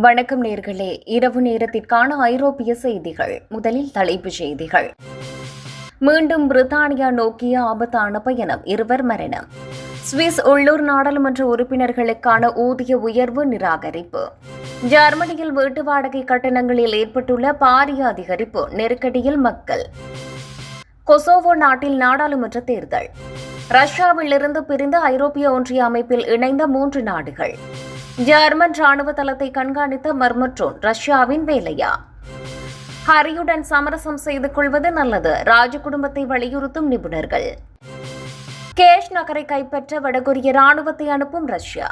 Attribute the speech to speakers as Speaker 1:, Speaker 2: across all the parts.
Speaker 1: வணக்கம் நேர்களே. இரவு நேரத்திற்கான ஐரோப்பிய செய்திகள். முதலில் தலைப்புச் செய்திகள். மீண்டும் பிரித்தானியா நோக்கிய ஆபத்தான பயணம். இருவர் மரணம். சுவிஸ் உள்ளூர் நாடாளுமன்ற உறுப்பினர்களுக்கான ஊதிய உயர்வு நிராகரிப்பு. ஜெர்மனியில் வீட்டு வாடகை கட்டணங்களில் ஏற்பட்டுள்ள பாரிய அதிகரிப்பு. நெருக்கடியில் மக்கள். கொசோவோ நாட்டில் நாடாளுமன்ற தேர்தல். ரஷ்யாவிலிருந்து பிரிந்த ஐரோப்பிய ஒன்றிய அமைப்பில் இணைந்த மூன்று நாடுகள். ஜெர்மன் ராணுவ தளத்தை கண்காணித்த மர்மட்ரோன் ரஷ்யாவின் வேலையா? ஹரியுடன் சமரசம் செய்து கொள்வது நல்லது ராஜ குடும்பத்தை வலியுறுத்தும் நிபுணர்கள். கேஷ் நகரை கைப்பற்ற வடகொரிய ராணுவத்தை அனுப்பும் ரஷ்யா?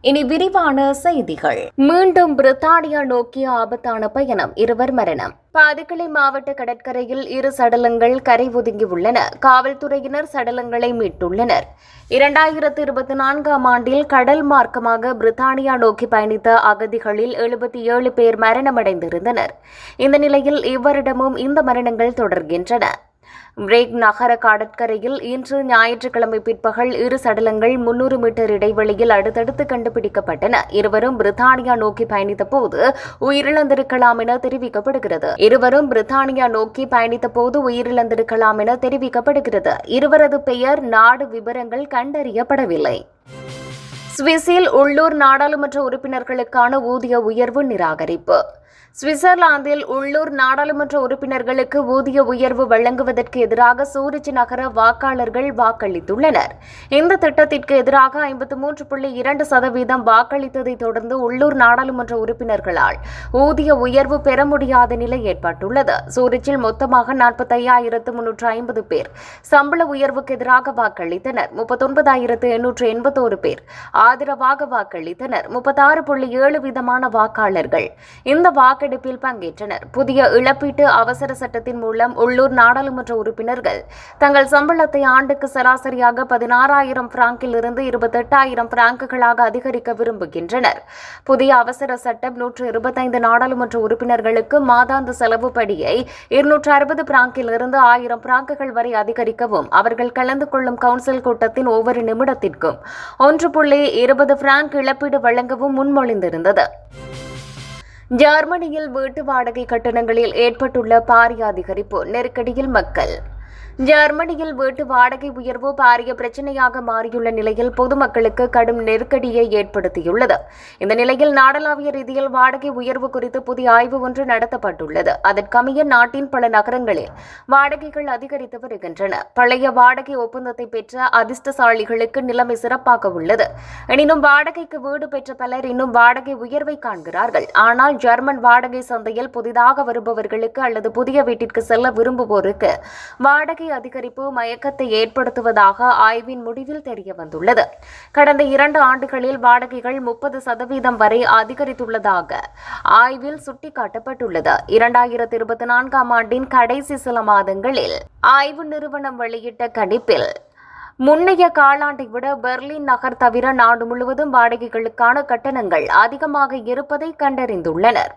Speaker 1: இனி விரிவான செய்திகள். மீண்டும் பிரித்தானியா நோக்கிய ஆபத்தான பயணம். இருவர் மரணம். பாதிக்கலை மாவட்ட கடற்கரையில் இரு சடலங்கள் கரை ஒதுங்கியுள்ளன. காவல்துறையினர் சடலங்களை மீட்டுள்ளனர். இரண்டாயிரத்து இருபத்தி நான்காம் ஆண்டில் கடல் மார்க்கமாக பிரித்தானியா நோக்கி பயணித்த அகதிகளில் எழுபத்தி ஏழு பேர் மரணமடைந்திருந்தனர். இந்த நிலையில் இவ்வரிடமும் இந்த மரணங்கள் தொடர்கின்றன. பிரேக் நகர கடற்கரையில் இன்று ஞாயிற்றுக்கிழமை பிற்பகல் இரு சடலங்கள் முன்னூறு மீட்டர் இடைவெளியில் அடுத்தடுத்து கண்டுபிடிக்கப்பட்டன. இருவரும் பிரித்தானியா நோக்கி பயணித்த போது உயிரிழந்திருக்கலாம் என தெரிவிக்கப்படுகிறது. இருவரும் பிரித்தானியா நோக்கி பயணித்த போது உயிரிழந்திருக்கலாம் என தெரிவிக்கப்படுகிறது. இருவரது பெயர் நாடு விவரங்கள் கண்டறியப்படவில்லை. சுவிஸில் உள்ளூர் நாடாளுமன்ற உறுப்பினர்களுக்கான ஊதிய உயர்வு நிராகரிப்பு. சுவிட்சர்லாந்தில் உள்ளூர் நாடாளுமன்ற உறுப்பினர்களுக்கு ஊதிய உயர்வு வழங்குவதற்கு எதிராக சூரிச் நகர வாக்காளர்கள் வாக்களித்துள்ளனர். இந்த திட்டத்திற்கு எதிராக ஐம்பத்து மூன்று புள்ளி இரண்டு சதவீதம் வாக்களித்ததை தொடர்ந்து உள்ளூர் நாடாளுமன்ற உறுப்பினர்களால் ஊதிய உயர்வு பெற முடியாத நிலை ஏற்பட்டுள்ளது. சூரிச்சில் மொத்தமாக நாற்பத்தையாயிரத்து முன்னூற்று ஐம்பது பேர் சம்பள உயர்வுக்கு எதிராக வாக்களித்தனர். முப்பத்தொன்பதாயிரத்து எண்ணூற்று எண்பத்தோரு பேர் ஆதரவாக வாக்களித்தனர். முப்பத்தாறு புள்ளி ஏழு வீதமான வாக்காளர்கள் இந்த வாக்கெடுப்பில் பங்கேற்றனர். புதிய இழப்பீட்டு அவசர சட்டத்தின் மூலம் உள்ளூர் நாடாளுமன்ற உறுப்பினர்கள் தங்கள் சம்பளத்தை ஆண்டுக்கு சராசரியாக பதினாறாயிரம் பிராங்கில் இருந்து இருபத்தெட்டாயிரம் பிராங்குகளாக அதிகரிக்க விரும்புகின்றனர். புதிய அவசர சட்டம் நூற்று இருபத்தைந்து நாடாளுமன்ற உறுப்பினர்களுக்கு மாதாந்த செலவு படியை இருநூற்று அறுபது பிராங்கில் இருந்து ஆயிரம் பிராங்குகள் வரை அதிகரிக்கவும் அவர்கள் கலந்து கொள்ளும் கவுன்சில் கூட்டத்தின் ஒவ்வொரு நிமிடத்திற்கும் ஒன்று புள்ளி இருபது பிராங்க் இழப்பீடு வழங்கவும் முன்மொழிந்திருந்தது. ஜெர்மனியில் வீட்டு வாடகை கட்டணங்களில் ஏற்பட்டுள்ள பாரிய அதிகரிப்பு நெருக்கடியில் மக்கள் ஜெர்மனியில் வீட்டு வாடகை உயர்வு பாரிய பிரச்சனையாக மாறியுள்ள நிலையில் பொதுமக்களுக்கு கடும் நெருக்கடியை ஏற்படுத்தியுள்ளது. இந்த நிலையில் நாடளாவிய ரீதியில் வாடகை உயர்வு குறித்து புதிய ஆய்வு ஒன்று நடத்தப்பட்டுள்ளது. அதற்கமைய நாட்டின் பல நகரங்களில் வாடகைகள் அதிகரித்து வருகின்றன. பழைய வாடகை ஒப்பந்தத்தை பெற்ற அதிர்ஷ்டசாலிகளுக்கு நிலைமை சிறப்பாக உள்ளது. எனினும் வாடகைக்கு வீடு பெற்ற பலர் இன்னும் வாடகை உயர்வை காண்கிறார்கள். ஆனால் ஜெர்மன் வாடகை சந்தையில் புதிதாக வருபவர்களுக்கு அல்லது புதிய வீட்டிற்கு செல்ல விரும்புவோருக்கு வாடகை அதிகரிப்பு மயக்கத்தை ஏற்படுத்துவதாக ஆய்வின் முடிவில் தெரியவந்துள்ளது. கடந்த இரண்டு ஆண்டுகளில் வாடகைகள் முப்பது சதவீதம் வரை அதிகரித்துள்ளதாக ஆய்வில் சுட்டிக்காட்டப்பட்டுள்ளது. இரண்டாயிரத்தி இருபத்தி நான்காம் ஆண்டின் கடைசி சில மாதங்களில் ஆய்வு நிறுவனம் வெளியிட்ட கணிப்பில் முன்னைய காலாண்டை விட பெர்லின் நகர் தவிர நாடு முழுவதும் வாடகைகளுக்கான கட்டணங்கள் அதிகமாக இருப்பதை கண்டறிந்துள்ளனர்.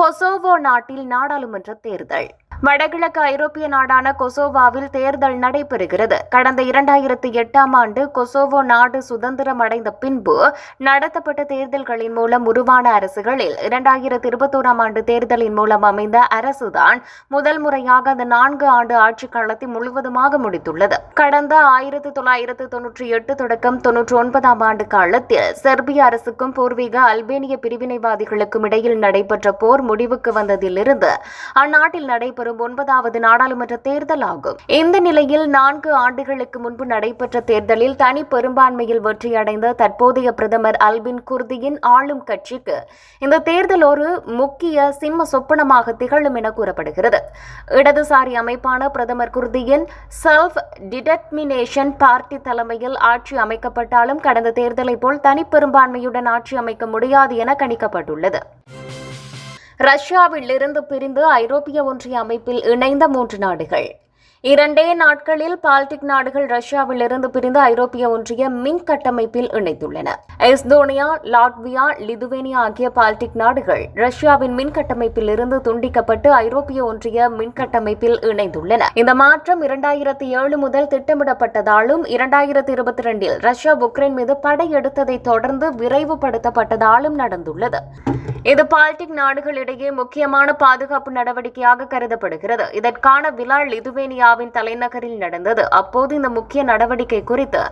Speaker 1: கொசோவோ நாட்டில் நாடாளுமன்ற தேர்தல் வடகிழக்கு ஐரோப்பிய நாடான கொசோவாவில் தேர்தல் நடைபெறுகிறது. கடந்த இரண்டாயிரத்தி எட்டாம் ஆண்டு கொசோவோ நாடு சுதந்திரம் அடைந்த பின்பு நடத்தப்பட்ட தேர்தல்களின் மூலம் உருவான அரசுகளில் இரண்டாயிரத்தி இருபத்தோராம் ஆண்டு தேர்தலின் மூலம் அமைந்த அரசுதான் முதல் முறையாக அந்த நான்கு ஆண்டு ஆட்சி காலத்தை முழுவதுமாக முடித்துள்ளது. கடந்த ஆயிரத்தி தொள்ளாயிரத்து தொன்னூற்றி எட்டு தொடக்கம் தொன்னூற்றி ஒன்பதாம் ஆண்டு காலத்தில் செர்பிய அரசுக்கும் பூர்வீக அல்பேனிய பிரிவினைவாதிகளுக்கும் இடையில் நடைபெற்ற போர் முடிவுக்கு வந்ததிலிருந்து அந்நாட்டில் நடைபெறும் வரும் ஒன்பதாவது நாடாளுமன்ற தேர்தல் ஆகும். இந்த நிலையில் நான்கு ஆண்டுகளுக்கு முன்பு நடைபெற்ற தேர்தலில் தனி பெரும்பான்மையில் வெற்றியடைந்த தற்போதைய பிரதமர் அல்பின் குர்தியின் ஆளும் கட்சிக்கு இந்த தேர்தல் ஒரு முக்கிய சிம்ம சொப்பனமாக திகழும் என கூறப்படுகிறது. இடதுசாரி அமைப்பான பிரதமர் குர்தியின் செல்ஃப் டிடர்மினேஷன் பார்ட்டி தலைமையில் ஆட்சி அமைக்கப்பட்டாலும் கடந்த தேர்தலை போல் தனி பெரும்பான்மையுடன் ஆட்சி அமைக்க முடியாது என கணிக்கப்பட்டுள்ளது. ரஷ்யாவில் இருந்து பிரிந்து ஐரோப்பிய ஒன்றிய அமைப்பில் இணைந்த மூன்று நாடுகள். இரண்டே நாட்களில் பால்டிக் நாடுகள் ரஷ்யாவிலிருந்து பிரிந்து ஐரோப்பிய ஒன்றிய மின் கட்டமைப்பில் இணைத்துள்ளன எஸ்தோனியா லாட்வியா லிதுவேனியா ஆகிய பால்டிக் நாடுகள் ரஷ்யாவின் மின் கட்டமைப்பில் இருந்து துண்டிக்கப்பட்டு ஐரோப்பிய ஒன்றிய மின் கட்டமைப்பில் இணைந்துள்ளன. இந்த மாற்றம் இரண்டாயிரத்தி ஏழு முதல் திட்டமிடப்பட்டதாலும் இரண்டாயிரத்தி இருபத்தி ரெண்டில் ரஷ்யா உக்ரைன் மீது படையெடுத்ததை தொடர்ந்து விரைவுபடுத்தப்பட்டதாலும் நடந்துள்ளது. இது பால்டிக் நாடுகளிடையே முக்கியமான பாதுகாப்பு நடவடிக்கையாக கருதப்படுகிறது. இதற்கான விழா லிதுவேனியா லிதுவேனியாவின் தலைநகரில் நடந்தது. அப்போது இந்த முக்கிய நடவடிக்கை குறித்து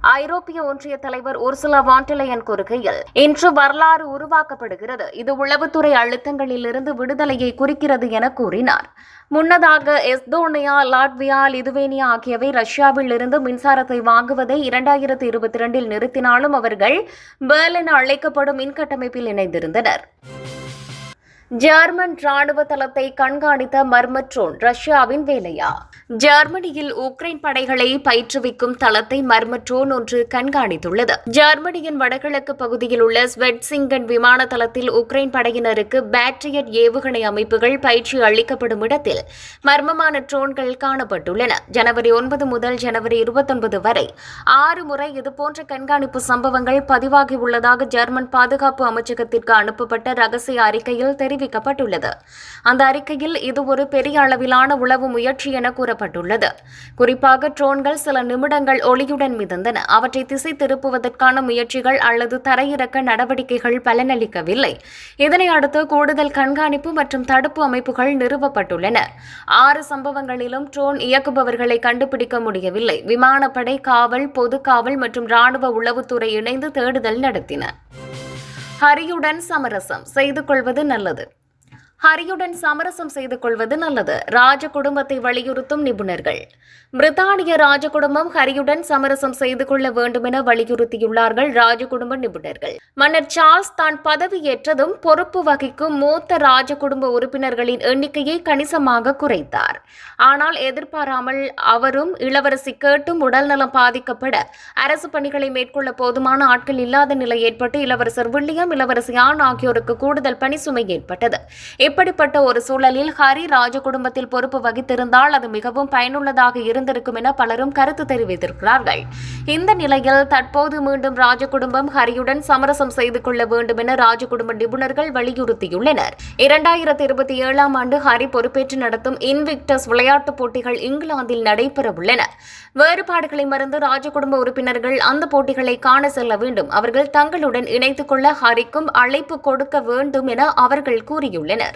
Speaker 1: ஐரோப்பிய ஒன்றிய தலைவர் உர்சுலா வாண்டலையன் கூறுகையில் இன்று வரலாறு உருவாக்கப்படுகிறது. இது உளவுத்துறை அழுத்தங்களிலிருந்து விடுதலையை குறிக்கிறது என கூறினார். முன்னதாக எஸ்தோனியா லாட்வியா லிதுவேனியா ஆகியவை ரஷ்யாவில் இருந்து மின்சாரத்தை வாங்குவதை இரண்டாயிரத்தி இருபத்தி இரண்டில் நிறுத்தினாலும் அவர்கள் பேர்லின் அழைக்கப்படும் மின்கட்டமைப்பில் இணைந்திருந்தனர். ஜெர்மன் ராணுவ தளத்தை கண்காணித்த மர்ம ட்ரோன் ரஷ்யாவின் வேலையா? ஜெர்மனியில் உக்ரைன் படைகளை பயிற்றுவிக்கும் தளத்தை மர்ம ட்ரோன் ஒன்று கண்காணித்துள்ளது. ஜெர்மனியின் வடகிழக்கு பகுதியில் உள்ள ஸ்வெட்சிங்கன் விமான தளத்தில் உக்ரைன் படையினருக்கு பேட்ரியட் ஏவுகணை அமைப்புகள் பயிற்சி அளிக்கப்படும் இடத்தில் மர்மமான ட்ரோன்கள் காணப்பட்டுள்ளன. ஜனவரி ஒன்பது முதல் ஜனவரி இருபத்தொன்பது வரை ஆறு முறை இதுபோன்ற கண்காணிப்பு சம்பவங்கள் பதிவாகியுள்ளதாக ஜெர்மன் பாதுகாப்பு அமைச்சகத்திற்கு அனுப்பப்பட்ட ரகசிய அறிக்கையில் தெரிவிக்கப்பட்டுள்ளது அந்த அறிக்கையில் இது ஒரு பெரிய அளவிலான உளவு முயற்சி என கூறப்பட்டுள்ளது. குறிப்பாக ட்ரோன்கள் சில நிமிடங்கள் ஒளியுடன் மிதந்தன. அவற்றை திசை திருப்புவதற்கான முயற்சிகள் அல்லது தரையிறக்க நடவடிக்கைகள் பலனளிக்கவில்லை. இதனை அடுத்து கூடுதல் கண்காணிப்பு மற்றும் தடுப்பு அமைப்புகள் நிறுவப்பட்டுள்ளன. ஆறு சம்பவங்களிலும் ட்ரோன் இயக்குபவர்களை கண்டுபிடிக்க முடியவில்லை. விமானப்படை காவல் பொது காவல் மற்றும் ராணுவ உளவுத்துறை இணைந்து தேடுதல் நடத்தின. ஹரியுடன் சமரசம் செய்து கொள்வது நல்லது. ஹரியுடன் சமரசம் செய்து கொள்வது நல்லது. ராஜ குடும்பத்தை வலியுறுத்தும் நிபுணர்கள். பிரித்தானிய ராஜ குடும்பம் ஹரியுடன் சமரசம் செய்து கொள்ள வேண்டும் என வலியுறுத்தியுள்ளார்கள் ராஜ குடும்ப நிபுணர்கள். மன்னர் சார்ல்ஸ் தான் பதவியேற்றதும் பொறுப்பு வகிக்கும் மூத்த ராஜ குடும்ப உறுப்பினர்களின் எண்ணிக்கையை கணிசமாக குறைத்தார். ஆனால் எதிர்பாராமல் அவரும் இளவரசி கேட்டும் உடல்நலம் பாதிக்கப்பட அரசு பணிகளை மேற்கொள்ள போதுமான ஆட்கள் இல்லாத நிலை ஏற்பட்டு இளவரசர் வில்லியம் இளவரசி ஆண் ஆகியோருக்கு கூடுதல் பணி சுமை ஏற்பட்டது. இப்படிப்பட்ட ஒரு சூழலில் ஹரி ராஜ குடும்பத்தில் பொறுப்பு வகித்திருந்தால் அது மிகவும் பயனுள்ளதாக இருந்திருக்கும் என பலரும் கருத்து தெரிவித்திருக்கிறார்கள். இந்த நிலையில் தற்போது மீண்டும் ராஜ குடும்பம் ஹரியுடன் சமரசம் செய்து கொள்ள வேண்டும் என ராஜ குடும்ப நிபுணர்கள் வலியுறுத்தியுள்ளனர். இரண்டாயிரத்தி இருபத்தி ஏழாம் ஆண்டு ஹரி பொறுப்பேற்று நடத்தும் இன்விக்டஸ் விளையாட்டுப் போட்டிகள் இங்கிலாந்தில் நடைபெறவுள்ளன வேறுபாடுகளை மறந்து ராஜ குடும்ப உறுப்பினர்கள் அந்த போட்டிகளை காண செல்ல வேண்டும். அவர்கள் தங்களுடன் இணைத்துக் கொள்ள ஹரிக்கும் அழைப்பு கொடுக்க வேண்டும் என அவர்கள் கூறியுள்ளனர்.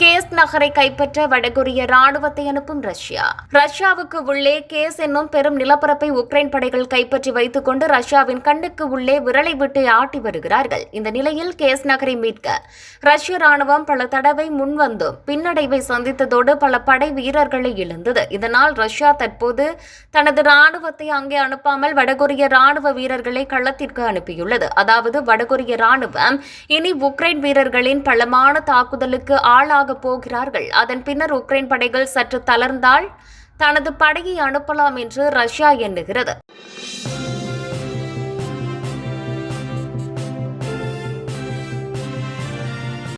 Speaker 1: கேஸ் நகரை கைப்பற்ற வடகொரிய ராணுவத்தை அனுப்பும் ரஷ்யா. ரஷ்யாவுக்கு உள்ளே கேஸ் என்னும் பெரும் நிலப்பரப்பை உக்ரைன் படைகள் கைப்பற்றி வைத்துக் கொண்டு ரஷ்யாவின் கண்ணுக்கு உள்ளே விரலை விட்டு ஆட்டி வருகிறார்கள். இந்த நிலையில் கேஸ் நகரை மீட்க ரஷ்ய ராணுவம் பல தடவை முன்வந்தும் பின்னடைவை சந்தித்ததோடு பல படை வீரர்களை இழந்தது. இதனால் ரஷ்யா தற்போது தனது ராணுவத்தை அங்கே அனுப்பாமல் வடகொரிய ராணுவ வீரர்களை களத்திற்கு அனுப்பியுள்ளது. அதாவது வடகொரிய ராணுவம் இனி உக்ரைன் வீரர்களின் பலமான தாக்குதலுக்கு ஆளாக போகிறார்கள். அதன் பின்னர் உக்ரைன் படைகள் சற்று தளர்ந்தால் தனது படையை அனுப்பலாம் என்று ரஷ்யா எண்ணுகிறது.